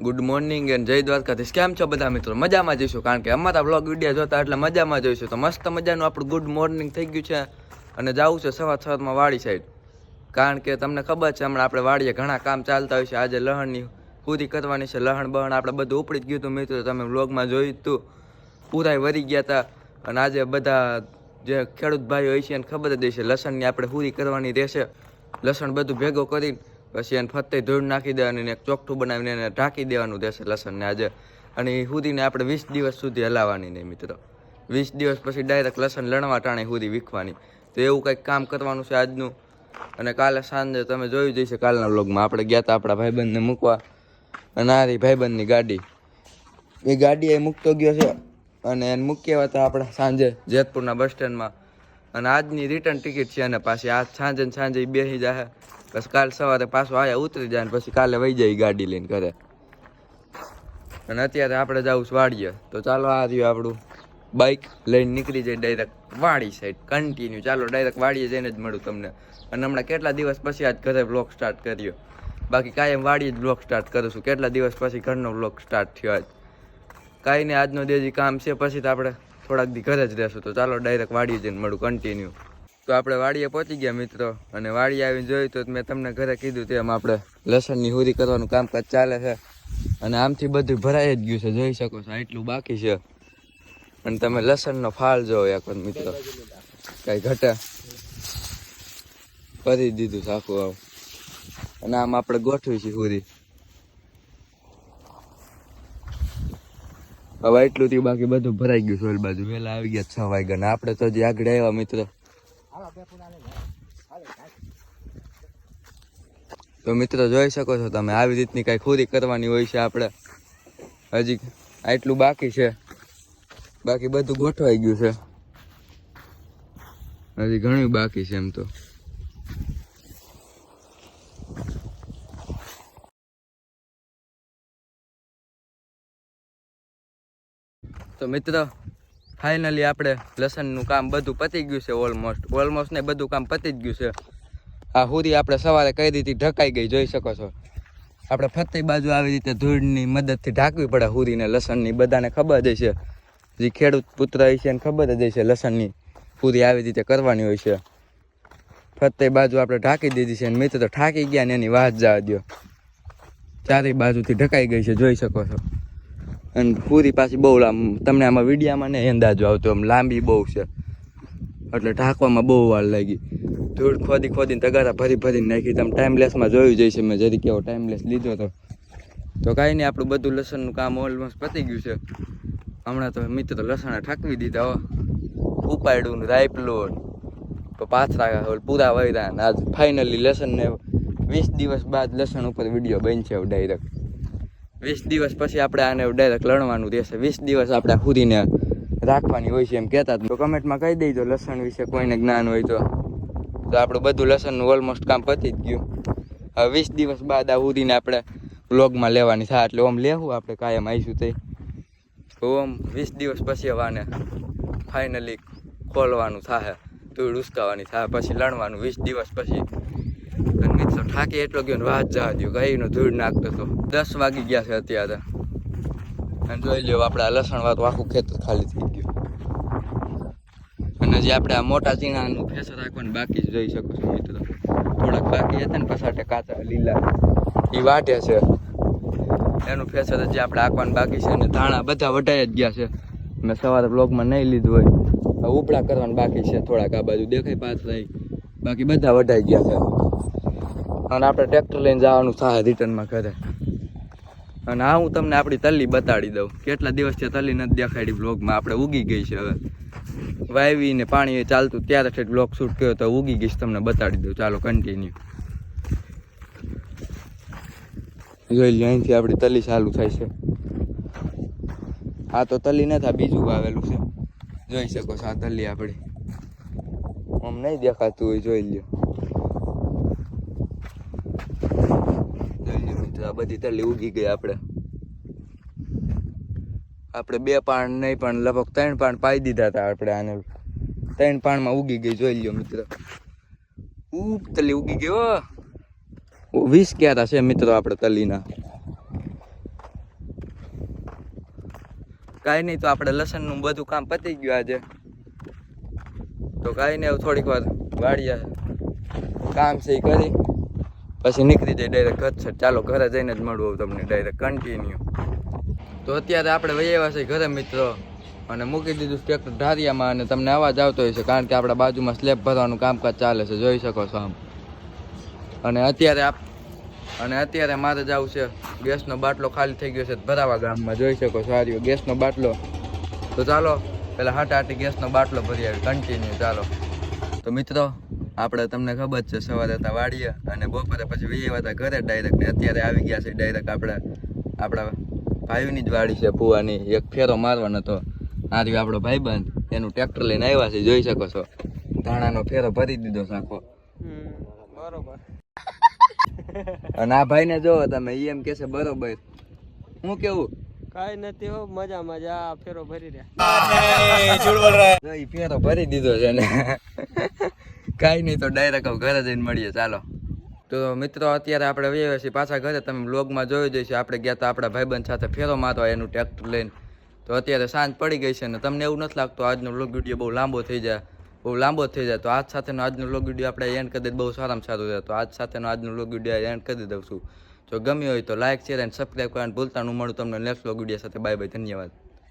Good morning and જય દ્વારકાધીશ. કેમ છો બધા મિત્રો? મજામાં જઈશું, કારણ કે અમારા બ્લોગ વીડિયો જોતા એટલે મજામાં જઈશું. તો મસ્ત મજાનું આપણું ગુડ મોર્નિંગ થઈ ગયું છે અને જવું છે સવાર સવારમાં વાડી સાઈડ કારણ કે તમને ખબર છે, હમણાં આપણે વાડીએ ઘણા કામ ચાલતા હોય છે. આજે લહણની પૂરી કરવાની છે. લહણ બહણ આપણે બધું ઉપડી જ ગયું હતું મિત્રો. તમે બ્લોગમાં જોયું હતું પૂરાય વરી ગયા હતા અને આજે બધા જે ખેડૂત ભાઈઓ હોય છે એને ખબર જ દેશે લસણની આપણે પૂરી કરવાની રહેશે. લસણ બધું ભેગો કરીને પછી એને ફતે ધૂળ નાખી દેવાની એક ચોકઠું બનાવીને એને ઢાંકી દેવાનું રહેશે લસણને આજે. અને એ સુધીને આપણે વીસ દિવસ સુધી હલાવવાની નહીં મિત્રો. વીસ દિવસ પછી ડાયરેક્ટ લસણ લણવા ટાણે સુધી વીખવાની. તો એવું કંઈક કામ કરવાનું છે આજનું. અને કાલે સાંજે તમે જોયું જઈશે કાલના વ્લોગમાં. આપણે ગયા હતા આપણા ભાઈબંધને મૂકવા. અને આ રહી ભાઈબંધની ગાડી. એ ગાડી એ મૂકતો ગયો છે. અને એને મૂકી આવ્યા હતા આપણે સાંજે જેતપુરના બસ સ્ટેન્ડમાં. અને આજની રિટર્ન ટિકિટ છે અને પાછી આજ સાંજે સાંજે બેસી જાય બસ કાલ સવારે પાછો આયા ઉતરી જાય ને પછી કાલે વહી જાય ગાડી લઈને ઘરે. અને અત્યારે આપણે જવું વાડીએ. તો ચાલો આ રહ્યું આપણું બાઇક લઈને નીકળી જાય ડાયરેક્ટ વાડી સાઈડ કન્ટિન્યુ ચાલો ડાયરેક્ટ વાડીએ જઈને જ મળું તમને. અને હમણાં કેટલા દિવસ પછી આજ ઘરે બ્લોગ સ્ટાર્ટ કર્યો. બાકી કાયમ વાડીએ જ બ્લોગ સ્ટાર્ટ કરું છું. કેટલા દિવસ પછી ઘરનો બ્લોગ સ્ટાર્ટ થયો આજ? કાંઈ નહીં, આજનો દેજી કામ છે. પછી તો આપણે થોડાક દી ઘરે જ રહેશું. તો ચાલો ડાયરેક્ટ વાડીએ જઈને મળું. કન્ટિન્યુ તો આપણે વાડીએ પહોંચી ગયા મિત્રો. અને વાડીએ આવીને જોયું તો મેં તમને ઘરે કીધું તેમ આપણે લસણની હુરી કરવાનું કામકાજ ચાલે છે. અને આમથી બધું ભરાઈ જ ગયું છે, જોઈ શકો છો એટલું બાકી છે. અને તમે લસણનો ફાળ જોવો એક મિત્રો. કાંઈ ઘટે. કરી દીધું સાખું આવું અને આમ આપણે ગોઠવી છે હુરી. હવે એટલું થયું બાકી બધું ભરાઈ ગયું સોલ બાજુ. વહેલા આવી ગયા છ વાગ્યા ને. આપણે તો જે આગળ આવ્યા મિત્રો. તો મિત્રો જોઈ શકો છો તમે, આવી રીતની કઈ ખોરી કરવાની હોય છે આપણે. હજી આટલું બાકી છે. બાકી બધું ગોઠવાઈ ગયું છે. હજી ઘણું બાકી છે એમ તો. તો મિત્ર ફાઇનલી આપણે લસણનું કામ બધું પતી ગયું છે ઓલમોસ્ટ ઓલમોસ્ટ ને બધું કામ પતી જ ગયું છે. આ હુરી આપણે સવારે કઈ રીતે ઢકાઈ ગઈ, જોઈ શકો છો. આપણે ફરતી બાજુ આવી રીતે ધૂળની મદદથી ઢાંકવી પડે હુરીને લસણની, બધાને ખબર જ છે જે ખેડૂત પુત્ર હોય છે એને ખબર જ છે લસણની પૂરી આવી રીતે કરવાની હોય છે. ફરતે બાજુ આપણે ઢાંકી દીધી છે અને મિત્ર તો ઠાકી ગયા ને એની વાત જવા દો ચારેય બાજુથી ઢકાઈ ગઈ છે, જોઈ શકો છો. અને પૂરી પાછી બહુ આમ તમને આમાં વિડીયામાં ને અંદાજો આવતો આમ લાંબી બહુ છે. એટલે ઢાંકવામાં બહુ વાર લાગી. ધૂળ ખોદી ખોદીને તગારા ભરી ભરીને નાખી. તમે ટાઈમલેસમાં જોયું જઈશે મેં જરી કેવો ટાઈમલેસ લીધો હતો તો કાંઈ નહીં, આપણું બધું લસણનું કામ ઓલમોસ્ટ પતી ગયું છે. હમણાં તો મિત્ર લસણે ઠાકવી દીધા, હો. ઉપાડ્યું ને રાયપલું તો પાથરા પૂરા વૈરા આજ ફાઇનલી લસણને વીસ દિવસ બાદ લસણ ઉપર વીડિયો બનશે ડાયરેક્ટ વીસ દિવસ પછી આપણે આને ડાયરેક્ટ લણવાનું રહેશે. વીસ દિવસ આપણે ખુદીને રાખવાની હોય છે એમ કહેતા તો કમેન્ટમાં કહી દેજો લસણ વિશે કોઈને જ્ઞાન હોય તો. તો આપણું બધું લસણનું ઓલમોસ્ટ કામ પતી જ ગયું. હવે વીસ દિવસ બાદ આ ઉદીને આપણે વ્લોગમાં લેવાની થાય. એટલે ઓમ લેવું આપણે કાયમ આવીશું તે. ઓમ વીસ દિવસ પછી હવે આને ફાઇનલી ખોલવાનું થાય. ધૂળ ઉસકાવાની થાય. પછી લણવાનું. વીસ દિવસ પછી ઠાકી એટલો ગયો ને વાત જવા દો કઈનો ધૂળ નાખતો હતો દસ વાગી ગયા છે અત્યારે. અને જોઈ લ્યો, આપણા લસણ વાળું આખું ખેતર ખાલી થઈ ગયું. અને જે આપણે આ મોટા ચીણાનું ફેસર રાખવાનું બાકી જ જોઈ શકો છો મિત્રો. થોડાક બાકી હતા ને પછાટે કાચા લીલા. એ વાટે છે. એનું ફેસર હજી આપણે આંકવાનું બાકી છે અને ધાણા બધા વટાઈ જ ગયા છે. મેં સવારે બ્લોગમાં નહીં લીધું હોય. હવે ઉપડા કરવાનું બાકી છે. થોડાક આ બાજુ દેખાય પાછળ બાકી બધા વઢાઈ ગયા છે. અને આપણે ટ્રેક્ટર લઈને જવાનું થાય રિટર્નમાં ઘરે. અને આ હું તમને આપણી તલ્લી બતાડી દઉં. કેટલા દિવસથી તલ્લી નથી દેખાડી બ્લોગમાં આપણે ઉગી ગઈ છે હવે. વાવીને પાણી ચાલતું ત્યારે ઠેઠ બ્લોગ શૂટ કર્યો તો ઉગી ગઈ તમને બતાડી દઉં. ચાલો કન્ટિન્યુ જોઈ લો અહીંથી આપણી તલી ચાલુ થાય છે. આ તો તલી નથી, આ બીજું વાવેલું છે. જોઈ શકો છો, આ તલ્લી આપણી. આમ નહીં દેખાતું હોય, જોઈ લ્યો જોઈ લ્યો મિત્રો આ બધી તલી ઉગી ગઈ આપણે. આપણે બે પાણ નહીં, પણ લગભગ ત્રણ પાણ પાઈ દીધા હતા આપણે આને. ત્રણ પાણમાં ઉગી ગઈ, જોઈ લ્યો મિત્ર. ઉપ તલી ઉગી ગયો વીસ ક્યારા છે મિત્રો આપણે તલીના કાંઈ નહીં તો આપણે લસણનું બધું કામ પતી ગયું આજે. તો કાંઈ નહીં થોડીક વાર વાળીએ કામ છે એ કરી. પછી નીકળી જાય ડાયરેક્ટ ઘર છે ચાલો ઘરે જઈને જ મળવું તમને ડાયરેક્ટ કન્ટિન્યુ તો અત્યારે આપણે વહી આવ્યા છીએ ઘરે મિત્રો. અને મૂકી દીધું ટ્રેક્ટર ઢારિયામાં અને તમને અવાજ આવતો હોય છે કારણ કે આપણા બાજુમાં સ્લેબ ભરવાનું કામકાજ ચાલે છે. જોઈ શકો છો આમ. અને અત્યારે આપ અને અત્યારે મારે જવું છે. ગેસનો બાટલો ખાલી થઈ ગયો છે ભરાવા ગામમાં. જોઈ શકો છો આ ગેસનો બાટલો. તો ચાલો, પેલા હાટાહાટી ગેસનો બાટલો ભરી આવી. કન્ટિન્યુ ચાલો. તો મિત્રો આપણે તમને ખબર છે સવારે હતા વાડીએ અને બપોરે પછી વીએ હતા ઘરે ડાયરેક્ટ ને અત્યારે આવી ગયા છે ડાયરેક્ટ આપણે આપણા ભાઈની જ વાડી છે પુવાની એક ફેરો મારવાનો હતો. આ રહ્યો આપણો ભાઈબંધ. એનું ટ્રેક્ટર લઈને આવ્યા છે જોઈ શકો છો. ધાણાનો ફેરો ભરી દીધો સાખો આખો. બરોબર. અને આ ભાઈને જોવો તમે ઈ એમ કે છે બરોબર. હું કેવું? કાઈ નથી હો મજા મજા ફેરો ભરી રહ્યા. ફેરો ભરી દીધો છે ને. કાંઈ નહીં, તો ડાયરેક્ટ ઘરે જઈને મળીએ, ચાલો. તો મિત્રો, અત્યારે આપણે વહીએ છીએ પાછા ઘરે. તમે બ્લોગમાં જોઈ જઈશું. આપણે ગયા તો આપણા ભાઈબંધ સાથે ફેરો મારવા એનું ટ્રેક્ટર લઈને. તો અત્યારે સાંજ પડી ગઈ છે ને તમને એવું નથી લાગતું, આજનો બ્લોગ વીડિયો બહુ લાંબો થઈ જાય. બહુ લાંબો થઈ જાય. તો આજ સાથેનો આજનો બ્લોગ વીડિયો આપણે એન્ડ કરી દઈએ. બહુ સારામાં સારું રહે. તો આજ સાથેનો આજનો બ્લોગ વીડિયો એન્ડ કરી દઉં છું. જો ગમ્યો હોય તો લાઇક શેર અને સબસ્ક્રાઈબ કરવાનું ભૂલતા હું મળું. તમને નેક્સ્ટ બ્લોગ વીડિયો સાથે બાય બાય ધન્યવાદ.